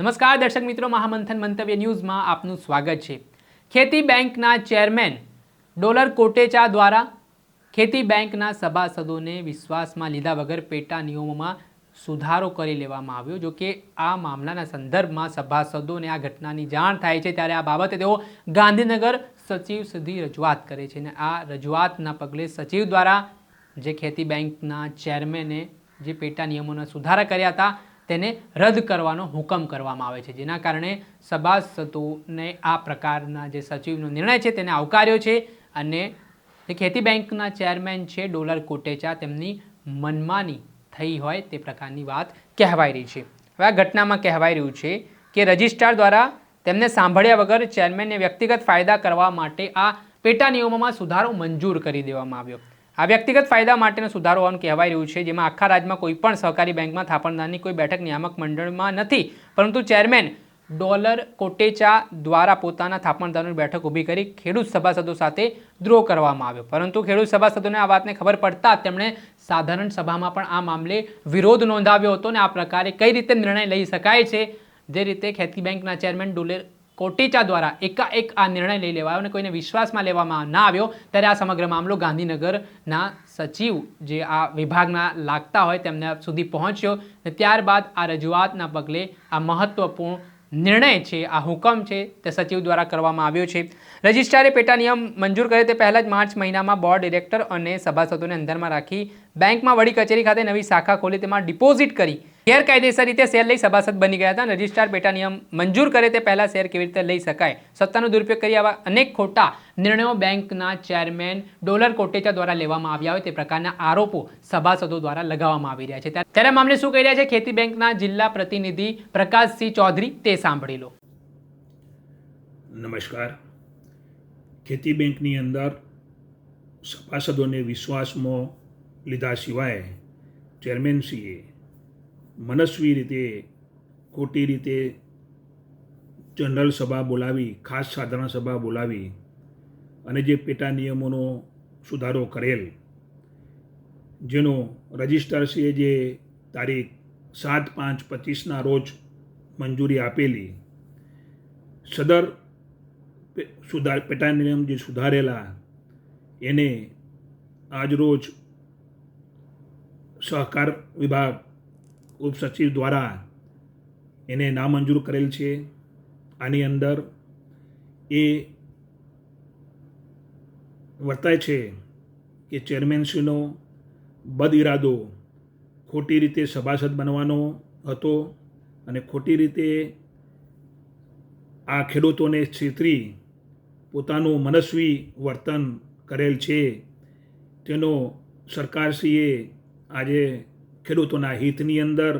નમસ્કાર, દર્શક મિત્રો, મહામંથન મંતવ્ય ન્યૂઝમાં આપનું સ્વાગત છે. ખેતી બેંકના ચેરમેન ડોલર કોટેચા દ્વારા ખેતી બેંકના સભાસદોને વિશ્વાસમાં લીધા વગર પેટા નિયમોમાં સુધારો કરી લેવામાં આવ્યો. જો કે આ મામલાના સંદર્ભમાં સભાસદોને આ ઘટનાની જાણ થાય છે ત્યારે આ બાબતે તેઓ ગાંધીનગર સચિવ સુધી રજૂઆત કરે છે અને આ રજૂઆતના પગલે સચિવ દ્વારા જે ખેતી બેંકના ચેરમેને જે પેટા નિયમોના સુધારા કર્યા હતા તેને રદ કરવાનો હુકમ કરવામાં આવે છે. જેના કારણે સભાસદોને આ પ્રકારના જે સચિવનો નિર્ણય છે તેને આવકાર્યો છે અને ખેતી બેંકના ચેરમેન છે ડોલર કોટેચા તેમની મનમાની થઈ હોય તે પ્રકારની વાત કહેવાઈ રહી છે. હવે આ ઘટનામાં કહેવાઈ રહ્યું છે કે રજિસ્ટ્રાર દ્વારા તેમને સાંભળ્યા વગર ચેરમેનને વ્યક્તિગત ફાયદા કરવા માટે આ પેટા નિયમોમાં સુધારો મંજૂર કરી દેવામાં આવ્યો. આ વ્યક્તિગત ફાયદા માટેનો સુધારો હોવાનું કહેવાય રહ્યું છે, જેમાં આખા રાજ્યમાં કોઈ પણ સહકારી બેંકમાં થાપણદારની કોઈ બેઠક નિયામક મંડળમાં નથી. પરંતુ ચેરમેન ડોલર કોટેચા દ્વારા પોતાના થાપણદારોની બેઠક ઊભી કરી ખેડૂત સભાસદો સાથે દ્રોહ કરવામાં આવ્યો. પરંતુ ખેડૂત સભાસદોને આ વાતને ખબર પડતા તેમણે સાધારણ સભામાં પણ આ મામલે વિરોધ નોંધાવ્યો હતો અને આ પ્રકારે કઈ રીતે નિર્ણય લઈ શકાય છે, જે રીતે ખેતી બેંકના ચેરમેન ડોલર કોટેચા દ્વારા એકાએક આ નિર્ણય લઈ લેવાયો અને કોઈને વિશ્વાસમાં લેવામાં ના આવ્યો, ત્યારે આ સમગ્ર મામલો ગાંધીનગરના સચિવ જે આ વિભાગના લાગતા હોય તેમના સુધી પહોંચ્યો અને ત્યારબાદ આ રજૂઆતના પગલે આ મહત્વપૂર્ણ નિર્ણય છે, આ હુકમ છે તે સચિવ દ્વારા કરવામાં આવ્યો છે. રજિસ્ટ્રારે પેટા નિયમ મંજૂર કર્યો તે પહેલાં જ માર્ચ મહિનામાં બોર્ડ ડિરેક્ટર અને સભાસદોને અંદરમાં રાખી બેંકમાં વડી કચેરી ખાતે નવી શાખા ખોલી તેમાં ડિપોઝિટ કરી ગેરકાયદેસર રીતે શેર લઈ સભાસદ બની ગયા હતા રજિસ્ટ્રાર પેટા નિયમ મંજૂર કરે તે પહેલાં શેર કેવી રીતે લઈ શકાય? સત્તાનો દુરુપયોગ કરી આવા અનેક ખોટા નિર્ણયો બેંકના ચેરમેન ડોલર કોટેચા દ્વારા લેવામાં આવ્યા હોય તે પ્રકારના આરોપો સભાસદો દ્વારા લગાવવામાં આવી રહ્યા છે. ત્યારે મામલે શું કહી રહ્યા છે? ખેતી બેંકના જિલ્લા પ્રતિનિધિ પ્રકાશસિંહ ચૌધરી તે સાંભળી લો. નમસ્કાર. ખેતી બેંકની અંદર સભાસદોને વિશ્વાસમાં લીધા સિવાય ચેરમેનશ્રીએ મનસ્વી રીતે, ખોટી રીતે જનરલ સભા બોલાવી, ખાસ સાધારણ સભા બોલાવી અને જે પેટા નિયમોનો સુધારો કરેલ, જેનો રજિસ્ટ્રારશ્રીએ જે તારીખ સાત પાંચ પચીસના રોજ મંજૂરી આપેલી, સદર સુધાર પેટા નિયમ જે સુધારેલા, એને આજરોજ સહકાર વિભાગ ઉપસચિવ દ્વારા એને નામંજૂર કરેલ છે. આની અંદર એ વર્તાય છે કે ચેરમેનશ્રીનો બદ ઇરાદો ખોટી રીતે સભાસદ બનવાનો હતો અને ખોટી રીતે આ ખેડૂતોને છેતરી પોતાનું મનસ્વી વર્તન કરેલ છે. તેનો સરકારશ્રીએ આજે ખેડૂતોના હિતની અંદર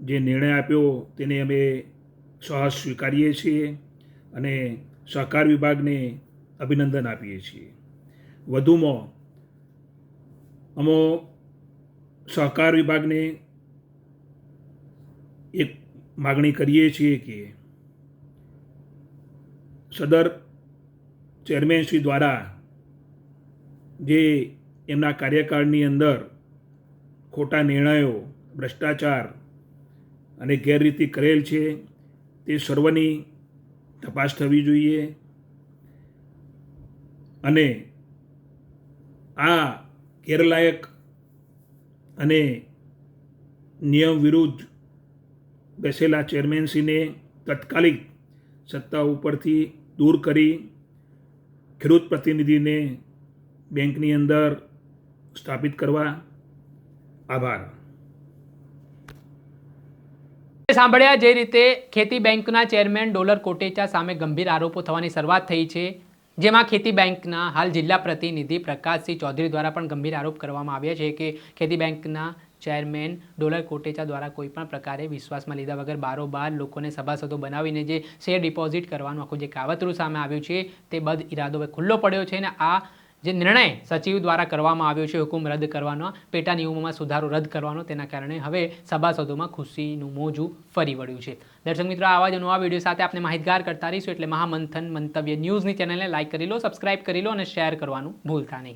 જે નિર્ણય આપ્યો તેને અમે સહજ સ્વીકારીએ છીએ અને સહકાર વિભાગને અભિનંદન આપીએ છીએ. વધુમાં, અમો સહકાર વિભાગને એક માગણી કરીએ છીએ કે સદર ચેરમેનશ્રી દ્વારા જે એમના કાર્યકાળની અંદર ખોટા નિર્ણયો, ભ્રષ્ટાચાર અને ગેરરીતિ કરેલ છે, તે સર્વની તપાસ થવી જોઈએ. અને આ ગેરલાયક અને નિયમ વિરુદ્ધ બેસેલા ચેરમેનશ્રીને તત્કાલિક સત્તા ઉપરથી દૂર કરી ખેડૂત પ્રતિનિધિને બેંકની અંદર સ્થાપિત કરવા આભાર. સાંભળ્યા જે રીતે ખેતી બેંકના ચેરમેન ડોલર કોટેચા સામે ગંભીર આરોપો થવાની શરૂઆત થઈ છે, જેમાં ખેતી બેંકના હાલ જિલ્લા પ્રતિનિધિ પ્રકાશસિંહ ચૌધરી દ્વારા પણ ગંભીર આરોપ કરવામાં આવ્યા છે કે ખેતી બેંકના ચેરમેન ડોલર કોટેચા દ્વારા કોઈપણ પ્રકારે વિશ્વાસમાં લીધા વગર બારોબાર લોકોને સભાસદો બનાવીને જે શેર ડિપોઝિટ કરવાનું આખું જે કાવતરું સામે આવ્યું છે, તે બદ ઇરાદો ખુલ્લો પડ્યો છે અને આ જે નિર્ણય સચિવ દ્વારા કરવામાં આવ્યો છે, હુકુમ રદ કરવાનો, પેટા નિયમોમાં સુધારો રદ કરવાનો, તેના કારણે હવે સભાસદોમાં ખુશીનું મોજું ફરી વળ્યું છે. દર્શક મિત્રો, આવા જ નવા વીડિયો સાથે આપણે માહિતગાર કરતા રહીશું, એટલે મહામંથન મંતવ્ય ન્યૂઝની ચેનલને લાઇક કરી લો, સબસ્ક્રાઇબ કરી લો અને શેર કરવાનું ભૂલતા નહીં.